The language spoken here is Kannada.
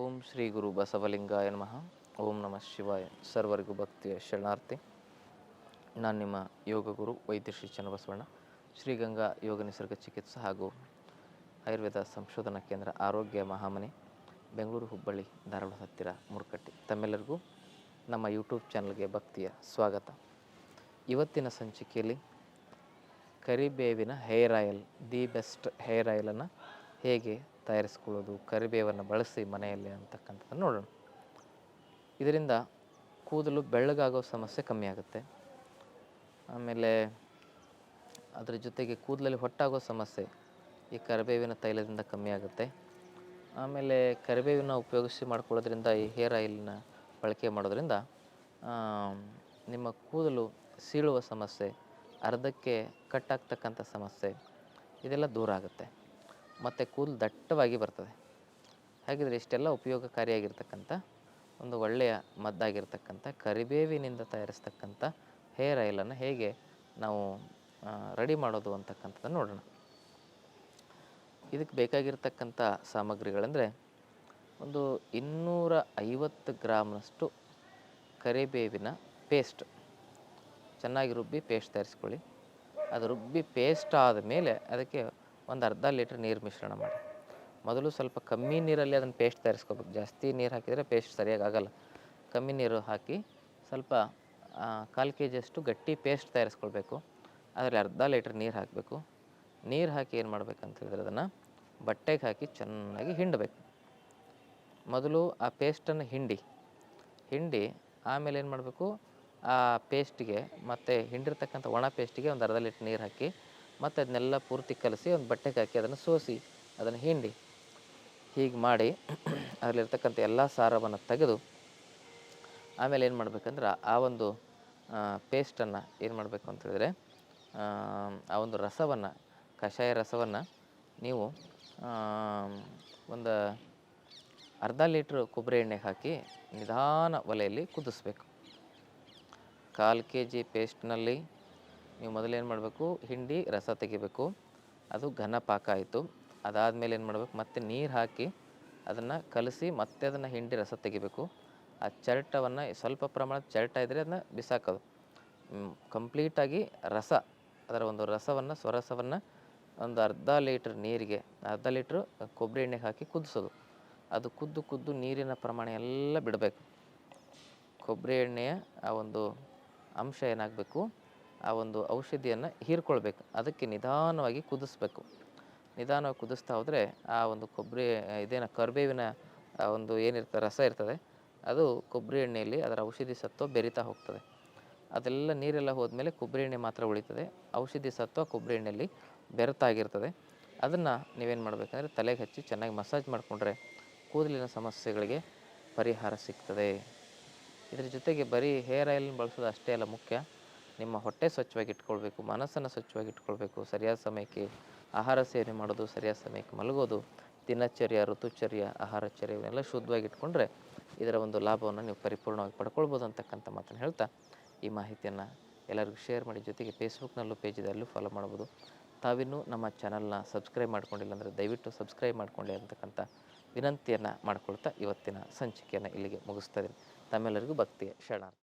ಓಂ ಶ್ರೀ ಗುರು ಬಸವಲಿಂಗಾಯ ನಮಃ. ಓಂ ನಮಃ ಶಿವಾಯ. ಸರ್ವರಿಗೂ ಭಕ್ತಿಯ ಶರಣಾರ್ಥಿ. ನಾನು ನಿಮ್ಮ ಯೋಗ ಗುರು ವೈದ್ಯ ಶ್ರೀ ಚನ್ನಬಸವಣ್ಣ ಶ್ರೀಗಂಗಾ ಯೋಗ ನಿಸರ್ಗ ಚಿಕಿತ್ಸೆ ಹಾಗೂ ಆಯುರ್ವೇದ ಸಂಶೋಧನಾ ಕೇಂದ್ರ ಆರೋಗ್ಯ ಮಹಾಮನೆ, ಬೆಂಗಳೂರು ಹುಬ್ಬಳ್ಳಿ, ಧಾರವಾಡ ಹತ್ತಿರ ಮುರುಕಟ್ಟಿ. ತಮ್ಮೆಲ್ಲರಿಗೂ ನಮ್ಮ ಯೂಟ್ಯೂಬ್ ಚಾನಲ್ಗೆ ಭಕ್ತಿಯ ಸ್ವಾಗತ. ಇವತ್ತಿನ ಸಂಚಿಕೆಯಲ್ಲಿ ಕರಿಬೇವಿನ hair oil, the best hair ಆಯಿಲನ್ನು ಹೇಗೆ ತಯಾರಿಸ್ಕೊಳ್ಳೋದು, ಕರಿಬೇವನ್ನು ಬಳಸಿ ಮನೆಯಲ್ಲಿ ಅಂತಕ್ಕಂಥದ್ದನ್ನು ನೋಡೋಣ. ಇದರಿಂದ ಕೂದಲು ಬೆಳ್ಳಗಾಗೋ ಸಮಸ್ಯೆ ಕಮ್ಮಿ ಆಗುತ್ತೆ. ಆಮೇಲೆ ಅದರ ಜೊತೆಗೆ ಕೂದಲಲ್ಲಿ ಹೊಟ್ಟಾಗೋ ಸಮಸ್ಯೆ ಈ ಕರಿಬೇವಿನ ತೈಲದಿಂದ ಕಮ್ಮಿ ಆಗುತ್ತೆ. ಆಮೇಲೆ ಕರಿಬೇವಿನ ಉಪಯೋಗಿಸಿ ಮಾಡ್ಕೊಳ್ಳೋದ್ರಿಂದ ಈ ಹೇರ್ ಆಯಿಲ್ನ ಬಳಕೆ ಮಾಡೋದ್ರಿಂದ ನಿಮ್ಮ ಕೂದಲು ಸೀಳುವ ಸಮಸ್ಯೆ, ಅರ್ಧಕ್ಕೆ ಕಟ್ಟಾಗ್ತಕ್ಕಂಥ ಸಮಸ್ಯೆ, ಇದೆಲ್ಲ ದೂರ ಆಗುತ್ತೆ. ಮತ್ತು ಕೂದಲು ದಟ್ಟವಾಗಿ ಬರ್ತದೆ. ಹಾಗಿದ್ರೆ ಇಷ್ಟೆಲ್ಲ ಉಪಯೋಗಕಾರಿಯಾಗಿರ್ತಕ್ಕಂಥ ಒಂದು ಒಳ್ಳೆಯ ಮದ್ದಾಗಿರ್ತಕ್ಕಂಥ, ಕರಿಬೇವಿನಿಂದ ತಯಾರಿಸ್ತಕ್ಕಂಥ ಹೇರ್ ಆಯಿಲನ್ನು ಹೇಗೆ ನಾವು ರೆಡಿ ಮಾಡೋದು ಅಂತಕ್ಕಂಥದ್ದನ್ನು ನೋಡೋಣ. ಇದಕ್ಕೆ ಬೇಕಾಗಿರ್ತಕ್ಕಂಥ ಸಾಮಗ್ರಿಗಳಂದರೆ ಒಂದು ಇನ್ನೂರ ಐವತ್ತು ಗ್ರಾಮ್ನಷ್ಟು ಕರಿಬೇವಿನ ಪೇಸ್ಟ್ ಚೆನ್ನಾಗಿ ರುಬ್ಬಿ ಪೇಸ್ಟ್ ತಯಾರಿಸ್ಕೊಳ್ಳಿ. ಅದು ರುಬ್ಬಿ ಪೇಸ್ಟ್ ಆದ ಮೇಲೆ ಅದಕ್ಕೆ ಒಂದು ಅರ್ಧ ಲೀಟ್ರ್ ನೀರು ಮಿಶ್ರಣ ಮಾಡಿ. ಮೊದಲು ಸ್ವಲ್ಪ ಕಮ್ಮಿ ನೀರಲ್ಲಿ ಅದನ್ನು ಪೇಸ್ಟ್ ತಯಾರಿಸ್ಕೋಬೇಕು. ಜಾಸ್ತಿ ನೀರು ಹಾಕಿದರೆ ಪೇಸ್ಟ್ ಸರಿಯಾಗಿ ಆಗಲ್ಲ. ಕಮ್ಮಿ ನೀರು ಹಾಕಿ ಸ್ವಲ್ಪ ಕಾಲು ಕೆ ಜಿಯಷ್ಟು ಗಟ್ಟಿ ಪೇಸ್ಟ್ ತಯಾರಿಸ್ಕೊಳ್ಬೇಕು. ಅದರಲ್ಲಿ ಅರ್ಧ ಲೀಟ್ರ್ ನೀರು ಹಾಕಬೇಕು. ನೀರು ಹಾಕಿ ಏನು ಮಾಡ್ಬೇಕಂತ ಹೇಳಿದ್ರೆ ಅದನ್ನು ಬಟ್ಟೆಗೆ ಹಾಕಿ ಚೆನ್ನಾಗಿ ಹಿಂಡಬೇಕು. ಮೊದಲು ಆ ಪೇಸ್ಟನ್ನು ಹಿಂಡಿ. ಹಿಂಡಿ ಆಮೇಲೆ ಏನು ಮಾಡಬೇಕು? ಆ ಪೇಸ್ಟಿಗೆ ಮತ್ತು ಹಿಂಡಿರ್ತಕ್ಕಂಥ ಒಣ ಪೇಸ್ಟಿಗೆ ಒಂದು ಅರ್ಧ ಲೀಟ್ರ್ ನೀರು ಹಾಕಿ ಮತ್ತು ಅದನ್ನೆಲ್ಲ ಪೂರ್ತಿ ಕಲಸಿ ಒಂದು ಬಟ್ಟೆಗೆ ಹಾಕಿ ಅದನ್ನು ಸೋಸಿ ಅದನ್ನು ಹಿಂಡಿ ಹೀಗೆ ಮಾಡಿ ಅದರಲ್ಲಿರ್ತಕ್ಕಂಥ ಎಲ್ಲ ಸಾರವನ್ನು ತೆಗೆದು ಆಮೇಲೆ ಏನು ಮಾಡಬೇಕಂದ್ರೆ ಆ ಒಂದು ಪೇಸ್ಟನ್ನು ಏನು ಮಾಡಬೇಕು ಅಂತ ಹೇಳಿದ್ರೆ ಆ, ಒಂದು ರಸವನ್ನು ಕಷಾಯ ರಸವನ್ನು ನೀವು ಒಂದು ಅರ್ಧ ಲೀಟ್ರ್ ಕೊಬ್ಬರಿ ಎಣ್ಣೆಗೆ ಹಾಕಿ ನಿಧಾನ ಒಲೆಯಲ್ಲಿ ಕುದಿಸ್ಬೇಕು. ಕಾಲು ಕೆ ಜಿ ಪೇಸ್ಟ್ನಲ್ಲಿ ನೀವು ಮೊದಲೇನು ಮಾಡಬೇಕು? ಹಿಂಡಿ, ರಸ ತೆಗಿಬೇಕು. ಅದು ಘನ ಪಾಕ ಆಯಿತು. ಅದಾದಮೇಲೆ ಏನು ಮಾಡಬೇಕು? ಮತ್ತೆ ನೀರು ಹಾಕಿ ಅದನ್ನು ಕಲಸಿ ಮತ್ತೆ ಅದನ್ನು ಹಿಂಡಿ, ರಸ ತೆಗಿಬೇಕು. ಆ ಚರಟವನ್ನು ಸ್ವಲ್ಪ ಪ್ರಮಾಣದ ಚರಟ ಇದ್ದರೆ ಅದನ್ನ ಬಿಸಾಕೋದು. ಕಂಪ್ಲೀಟಾಗಿ ರಸ, ಅದರ ಒಂದು ರಸವನ್ನು, ಸ್ವರಸವನ್ನು ಒಂದು ಅರ್ಧ ಲೀಟ್ರ್ ನೀರಿಗೆ, ಅರ್ಧ ಲೀಟ್ರ್ ಕೊಬ್ಬರಿ ಎಣ್ಣೆಗೆ ಹಾಕಿ ಕುದಿಸೋದು. ಅದು ಕುದ್ದು ಕುದ್ದು ನೀರಿನ ಪ್ರಮಾಣ ಎಲ್ಲ ಬಿಡಬೇಕು. ಕೊಬ್ಬರಿ ಎಣ್ಣೆಯ ಆ ಒಂದು ಅಂಶ ಏನಾಗಬೇಕು? ಆ ಒಂದು ಔಷಧಿಯನ್ನು ಹೀರ್ಕೊಳ್ಬೇಕು. ಅದಕ್ಕೆ ನಿಧಾನವಾಗಿ ಕುದಿಸ್ಬೇಕು. ನಿಧಾನವಾಗಿ ಕುದಿಸ್ತಾ ಹೋದರೆ ಆ ಒಂದು ಕೊಬ್ಬರಿ, ಇದೇನ ಕರ್ಬೇವಿನ ಒಂದು ಏನಿರ್ತದೆ, ರಸ ಇರ್ತದೆ, ಅದು ಕೊಬ್ಬರಿ ಎಣ್ಣೆಯಲ್ಲಿ ಅದರ ಔಷಧಿ ಸತ್ವ ಬೆರಿತಾ ಹೋಗ್ತದೆ. ಅದೆಲ್ಲ ನೀರೆಲ್ಲ ಹೋದ್ಮೇಲೆ ಕೊಬ್ಬರಿ ಎಣ್ಣೆ ಮಾತ್ರ ಉಳಿತದೆ. ಔಷಧಿ ಸತ್ವ ಕೊಬ್ಬರಿ ಎಣ್ಣೆಯಲ್ಲಿ ಬೆರೆತಾಗಿರ್ತದೆ. ಅದನ್ನು ನೀವೇನು ಮಾಡಬೇಕಂದ್ರೆ ತಲೆಗೆ ಹಚ್ಚಿ ಚೆನ್ನಾಗಿ ಮಸಾಜ್ ಮಾಡಿಕೊಂಡ್ರೆ ಕೂದಲಿನ ಸಮಸ್ಯೆಗಳಿಗೆ ಪರಿಹಾರ ಸಿಗ್ತದೆ. ಇದ್ರ ಜೊತೆಗೆ ಬರೀ ಹೇರ್ ಆಯಿಲ್ ಬಳಸೋದು ಅಷ್ಟೇ ಅಲ್ಲ ಮುಖ್ಯ. ನಿಮ್ಮ ಹೊಟ್ಟೆ ಸ್ವಚ್ಛವಾಗಿ ಇಟ್ಕೊಳ್ಬೇಕು ಮನಸ್ಸನ್ನು ಸ್ವಚ್ಛವಾಗಿ ಇಟ್ಕೊಳ್ಬೇಕು ಸರಿಯಾದ ಸಮಯಕ್ಕೆ ಆಹಾರ ಸೇವನೆ ಮಾಡೋದು, ಸರಿಯಾದ ಸಮಯಕ್ಕೆ ಮಲಗೋದು, ದಿನಚರ್ಯ, ಋತುಚರ್ಯ ಆಹಾರಚರ್ಯ ಇವನ್ನೆಲ್ಲ ಶುದ್ಧವಾಗಿ ಇಟ್ಕೊಂಡ್ರೆ ಇದರ ಒಂದು ಲಾಭವನ್ನು ನೀವು ಪರಿಪೂರ್ಣವಾಗಿ ಪಡ್ಕೊಳ್ಬೋದು ಅಂತಕ್ಕಂಥ ಮಾತನ್ನು ಹೇಳ್ತಾ ಈ ಮಾಹಿತಿಯನ್ನು ಎಲ್ಲರಿಗೂ ಶೇರ್ ಮಾಡಿ. ಜೊತೆಗೆ ಫೇಸ್ಬುಕ್ನಲ್ಲೂ ಪೇಜ್ ಇದೆ ಅಲ್ಲೂ ಫಾಲೋ ಮಾಡ್ಬೋದು. ತಾವಿನ್ನೂ ನಮ್ಮ ಚಾನಲ್ನ ಸಬ್ಸ್ಕ್ರೈಬ್ ಮಾಡ್ಕೊಂಡಿಲ್ಲ ಅಂದರೆ ದಯವಿಟ್ಟು ಸಬ್ಸ್ಕ್ರೈಬ್ ಮಾಡ್ಕೊಳ್ಳಿ ಅಂತಕ್ಕಂಥ ವಿನಂತಿಯನ್ನು ಮಾಡ್ಕೊಳ್ತಾ ಇವತ್ತಿನ ಸಂಚಿಕೆಯನ್ನು ಇಲ್ಲಿಗೆ ಮುಗಿಸ್ತಾ ಇದ್ದೀನಿ. ತಮ್ಮೆಲ್ಲರಿಗೂ ಭಕ್ತಿಯ ಶರಣಾರ್ಥಿ.